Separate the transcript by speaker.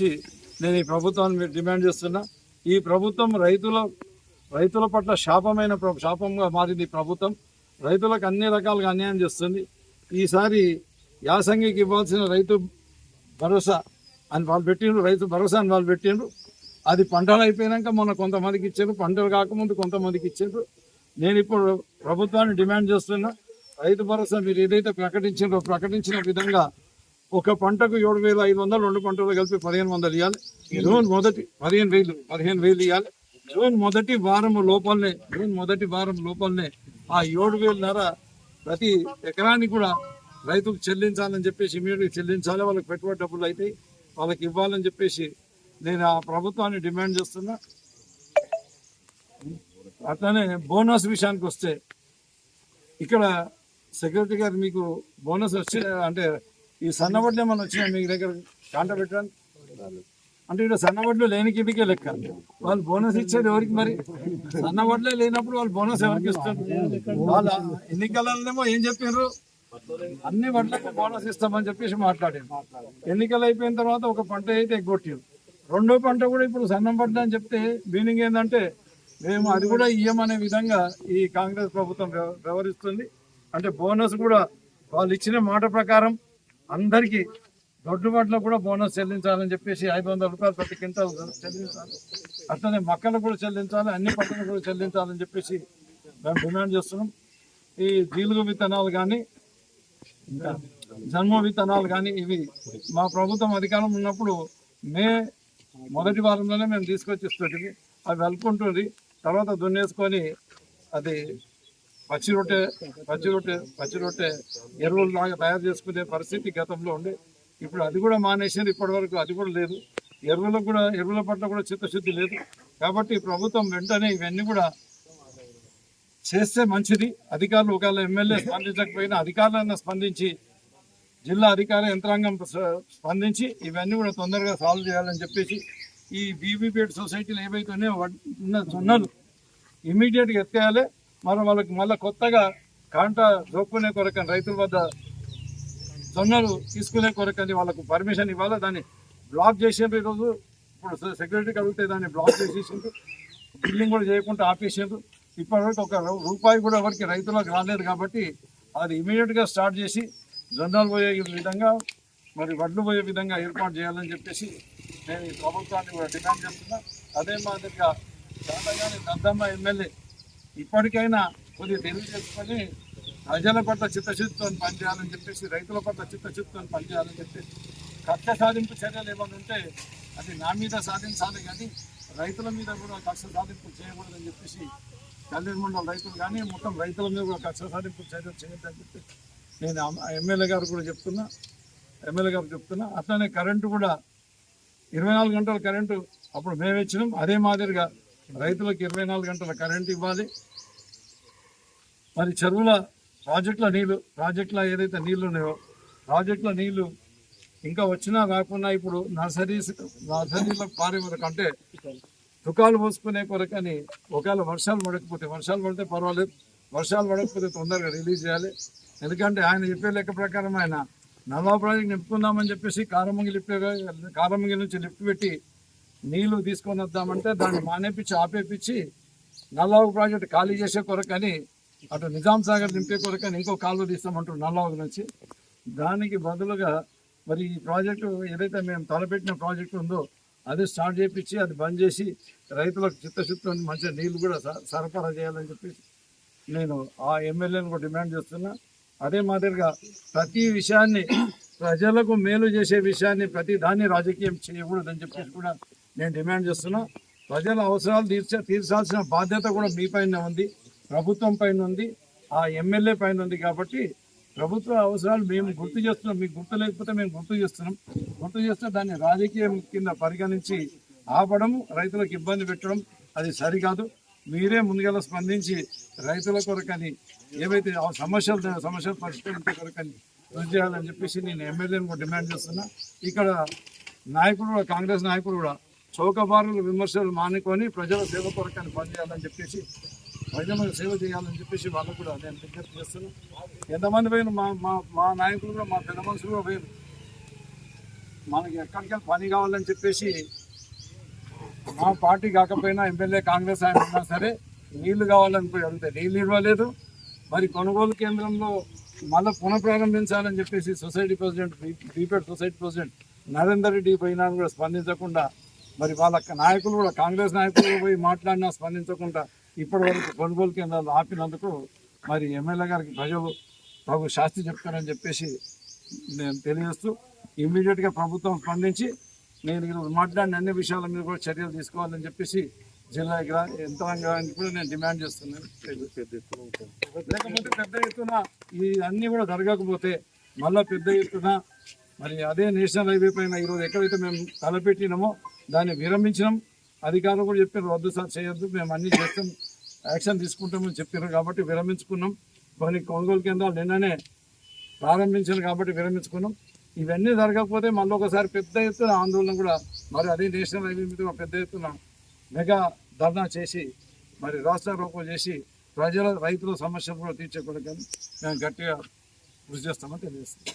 Speaker 1: చెప్పేసి నేను ఈ ప్రభుత్వాన్ని డిమాండ్ చేస్తున్నా. ఈ ప్రభుత్వం రైతుల రైతుల పట్ల శాపమైన శాపంగా మారింది ప్రభుత్వం. రైతులకు అన్ని రకాలుగా అన్యాయం చేస్తుంది. ఈసారి యాసంగికి ఇవ్వాల్సిన రైతు భరోసా అని వాళ్ళు పెట్టిండ్రు రైతు భరోసా అని వాళ్ళు పెట్టిండ్రు. అది పంటలు అయిపోయాక మొన్న కొంతమందికి ఇచ్చారు పంటలు కాకముందు కొంతమందికి ఇచ్చారు. నేను ఇప్పుడు ప్రభుత్వాన్ని డిమాండ్ చేస్తున్నా. రైతు భరోసా మీరు ఏదైతే ప్రకటించిందో ప్రకటించిన విధంగా ఒక పంటకు ఏడు వేల ఐదు వందలు రెండు పంటలు కలిపి పదిహేను వందలు ఇవ్వాలి జూన్ మొదటి పదిహేను వేలు పదిహేను వేలు ఇవ్వాలి జూన్ మొదటి వారం లోపలనే జూన్ మొదటి వారం లోపలనే ఆ ఏడు వేలన్నర ప్రతి ఎకరానికి కూడా రైతుకు చెల్లించాలని చెప్పేసి ఇమీడియట్గా చెల్లించాలి. వాళ్ళకి పెట్టుబడి డబ్బులు అయితే వాళ్ళకి ఇవ్వాలని చెప్పేసి నేను ఆ ప్రభుత్వాన్ని డిమాండ్ చేస్తున్నా. అట్లనే బోనస్ విషయానికి వస్తే ఇక్కడ సెక్రటరీ గారు మీకు బోనస్ వచ్చే అంటే ఈ సన్నబడ్లు ఏమన్నా వచ్చినాయి మీ దగ్గర కాంట పెట్టడానికి అంటే ఇక్కడ సన్నబడ్లు లేని కిటికే లెక్క. వాళ్ళు బోనస్ ఇచ్చేది ఎవరికి మరి? సన్నబడ్లే లేనప్పుడు వాళ్ళు బోనస్ ఎవరికి ఇస్తారు? వాళ్ళ ఎన్నికలనేమో ఏం చెప్పారు అన్ని వడ్లకు బోనస్ ఇస్తామని చెప్పేసి మాట్లాడారు. ఎన్నికలు అయిపోయిన తర్వాత ఒక పంట అయితే ఎగ్గొట్టారు. రెండో పంట కూడా ఇప్పుడు సన్నం పంట అని చెప్తే మీనింగ్ ఏంటంటే మేము అది కూడా ఇయ్యమనే విధంగా ఈ కాంగ్రెస్ ప్రభుత్వం వ్యవహరిస్తుంది. అంటే బోనస్ కూడా వాళ్ళు ఇచ్చిన మాట ప్రకారం అందరికీ దొడ్డు కూడా బోనస్ చెల్లించాలని చెప్పేసి ఐదు వందల రూపాయలు ప్రతి క్వింటాలు చెల్లించాలి. అట్లనే మొక్కలకు కూడా చెల్లించాలి అన్ని పంటలకు కూడా చెల్లించాలని చెప్పేసి మేము డిమాండ్ చేస్తున్నాం. ఈ జీలుగు విత్తనాలు కానీ ఇంకా జన్మ విత్తనాలు కానీ ఇవి మా ప్రభుత్వం అధికారం ఉన్నప్పుడు మే మొదటి వారంలోనే మేము తీసుకొచ్చి ఇస్తుంది అవి వెళ్కుంటుంది తర్వాత దున్నేసుకొని అది పచ్చి రొట్టె పచ్చి రొట్టె పచ్చి రొట్టె ఎరువులలాగా తయారు చేసుకునే పరిస్థితి గతంలో ఉండే. ఇప్పుడు అది కూడా మానేసింది ఇప్పటి వరకు అది కూడా లేదు. ఎరువులకు కూడా ఎరువుల పట్ల కూడా చిత్తశుద్ధి లేదు. కాబట్టి ప్రభుత్వం వెంటనే ఇవన్నీ కూడా చేస్తే మంచిది. అధికారులు ఒకవేళ ఎమ్మెల్యే స్పందించకపోయినా అధికారులైనా స్పందించి జిల్లా అధికార యంత్రాంగం స్పందించి ఇవన్నీ కూడా తొందరగా సాల్వ్ చేయాలని చెప్పేసి ఈ బీబీపేట్ సొసైటీలు ఏవైతే ఉన్నాయో ఉన్న జొన్నలు ఇమీడియట్గా ఎత్తేయాలి. మరి వాళ్ళకి మళ్ళీ కొత్తగా కాంట దొక్కునే కొరకని రైతుల వద్ద జొన్నలు తీసుకునే కొరకని వాళ్ళకు పర్మిషన్ ఇవ్వాలి? దాన్ని బ్లాక్ చేసేది ఈరోజు. ఇప్పుడు సెక్రటరీకి అడిగితే దాన్ని బ్లాక్ చేసేసిండ్రు. బిల్డింగ్ కూడా చేయకుండా ఆపేసిండ్రు. ఇప్పటివరకు ఒక రూపాయి కూడా ఎవరికి రైతులకు రాలేదు కాబట్టి అది ఇమీడియట్గా స్టార్ట్ చేసి జొన్నలు పోయే విధంగా మరి వడ్లు పోయే విధంగా ఏర్పాటు చేయాలని చెప్పేసి నేను ఈ ప్రభుత్వాన్ని కూడా డిమాండ్ చేస్తున్నా. అదే మాదిరిగా చాలాగాని దద్దమ్మ ఎమ్మెల్యే ఇప్పటికైనా కొద్దిగా తెలివి చేసుకొని ప్రజల పట్ల చిత్తశుద్ధితో పనిచేయాలని చెప్పేసి రైతుల పట్ల చిత్తశుద్ధితో పనిచేయాలని చెప్పేసి కక్ష సాధింపు చర్యలు ఏమైనా ఉంటే అది నా మీద సాధించాలి కానీ రైతుల మీద కూడా కక్ష సాధింపు చేయకూడదని చెప్పేసి కళ్యాణ్ మండలం రైతులు కానీ మొత్తం రైతుల మీద కూడా కక్ష సాధింపు చర్యలు చేయొద్దని చెప్పి నేను ఎమ్మెల్యే గారు కూడా చెప్తున్నా ఎమ్మెల్యే గారు చెప్తున్నా. అట్లనే కరెంటు కూడా ఇరవై నాలుగు గంటల కరెంటు అప్పుడు మేము ఇచ్చినాం. అదే మాదిరిగా రైతులకు ఇరవై నాలుగు గంటల కరెంటు ఇవ్వాలి. మరి చెరువుల ప్రాజెక్టుల నీళ్ళు ప్రాజెక్టుల ఏదైతే నీళ్ళు ఉన్నాయో ప్రాజెక్టుల నీళ్ళు ఇంకా వచ్చినా కాకుండా ఇప్పుడు నర్సరీస్ నర్సరీలకు పారే వరకు అంటే తుకాలు పోసుకునే కొరకని ఒకవేళ వర్షాలు పడకపోతే వర్షాలు పడితే పర్వాలేదు. వర్షాలు పడకపోతే తొందరగా రిలీజ్ చేయాలి. ఎందుకంటే ఆయన చెప్పే లెక్క ప్రకారం ఆయన నల్లా ప్రాజెక్ట్ నింపుకుందామని చెప్పేసి కారమంగి లిఫ్ట్ కారమంగి నుంచి లిఫ్ట్ పెట్టి నీళ్ళు తీసుకొని వద్దామంటే దాన్ని మానేపించి ఆపేపించి నల్లావు ప్రాజెక్ట్ ఖాళీ చేసే కొరకని అటు నిజాం సాగర్ నింపే కొరకని ఇంకో కాలువ తీస్తామంటారు నల్లావు నుంచి. దానికి బదులుగా మరి ఈ ప్రాజెక్టు ఏదైతే మేము తలపెట్టిన ప్రాజెక్టు ఉందో అది స్టార్ట్ చేయించి అది బంద్ చేసి రైతులకు చిత్తశుద్ధితో మంచిగా నీళ్ళు కూడా స- సరఫరా చేయాలని చెప్పేసి నేను ఆ ఎమ్మెల్యేని కూడా డిమాండ్ చేస్తున్నా. అదే మాదిరిగా ప్రతి విషయాన్ని ప్రజలకు మేలు చేసే విషయాన్ని ప్రతి దాన్ని రాజకీయం చేయకూడదని చెప్పేసి కూడా నేను డిమాండ్ చేస్తున్నా. ప్రజల అవసరాలు తీర్చ తీర్చాల్సిన బాధ్యత కూడా మీ పైన ఉంది. ప్రభుత్వం పైన ఉంది ఆ ఎమ్మెల్యే పైన ఉంది కాబట్టి ప్రభుత్వ అవసరాలు మేము గుర్తు చేస్తున్నాం. మీకు గుర్తు లేకపోతే మేము గుర్తు చేస్తున్నాం. గుర్తు చేస్తే దాన్ని రాజకీయం కింద పరిగణించి ఆపడం రైతులకు ఇబ్బంది పెట్టడం అది సరికాదు. మీరే ముందుగల స్పందించి రైతుల కొరకని ఏవైతే ఆ సమస్యలు సమస్యలు పరిష్కరించే కొరకని కృషి చేయాలని చెప్పేసి నేను ఎమ్మెల్యేని కూడా డిమాండ్ చేస్తున్నా. ఇక్కడ నాయకుడు కూడా కాంగ్రెస్ నాయకుడు కూడా చౌకబారులు విమర్శలు మానుకొని ప్రజల సేవ కొరకని పనిచేయాలని చెప్పేసి ప్రజలకు సేవ చేయాలని చెప్పేసి వాళ్ళకు కూడా నేను విజ్ఞప్తి చేస్తున్నాను ఎంతమంది పోయిన మా మా మా నాయకులు కూడా మా పెద్ద మనుషులు కూడా పోయిన మనకి ఎక్కడికి పని కావాలని చెప్పేసి మా పార్టీ కాకపోయినా ఎమ్మెల్యే కాంగ్రెస్ ఆయన ఉన్నా సరే నీళ్ళు కావాలని పోయి అడిగితే నీళ్ళు ఇవ్వలేదు. మరి కొనుగోలు కేంద్రంలో మళ్ళీ పునఃప్రారంభించాలని చెప్పేసి సొసైటీ ప్రెసిడెంట్ బీపేట్ సొసైటీ ప్రెసిడెంట్ నరేందర్ రెడ్డి పోయినా కూడా స్పందించకుండా మరి వాళ్ళ నాయకులు కూడా కాంగ్రెస్ నాయకులు పోయి మాట్లాడినా స్పందించకుండా ఇప్పటి వరకు కొనుగోలు కేంద్రాలు ఆపినందుకు మరి ఎమ్మెల్యే గారికి ప్రజలు తగు శాస్తి చెప్తారని చెప్పేసి నేను తెలియజేస్తూ ఇమ్మీడియట్గా ప్రభుత్వం స్పందించి నేను ఈరోజు మాట్లాడిన అన్ని విషయాల మీద కూడా చర్యలు తీసుకోవాలని చెప్పేసి జిల్లా గ్రా యంత్రాంగానికి కూడా నేను డిమాండ్ చేస్తున్నాను. లేకపోతే పెద్ద ఎత్తున ఈ కూడా జరగకపోతే మళ్ళా పెద్ద ఎత్తున మరి అదే నేషనల్ హైవే పైన ఈరోజు ఎక్కడైతే మేము తలపెట్టినామో దాన్ని విరమించినాం. అధికారులు కూడా చెప్పారు వద్దు సార్ చేయొద్దు మేము అన్ని చేస్తాం యాక్షన్ తీసుకుంటామని చెప్పారు కాబట్టి విరమించుకున్నాం. కొన్ని కొనుగోలు కేంద్రాలు నిన్ననే ప్రారంభించారు కాబట్టి విరమించుకున్నాం. ఇవన్నీ జరగకపోతే మళ్ళీ ఒకసారి పెద్ద ఎత్తున ఆందోళన కూడా మరి అదే నేషనల్ హైవే మీద పెద్ద ఎత్తున మెగా ధర్నా చేసి మరి రాష్ట్ర రోకో చేసి ప్రజల రైతుల సమస్యలు కూడా తీర్చే కొరకని మేము గట్టిగా కృషి చేస్తామని తెలియజేస్తాం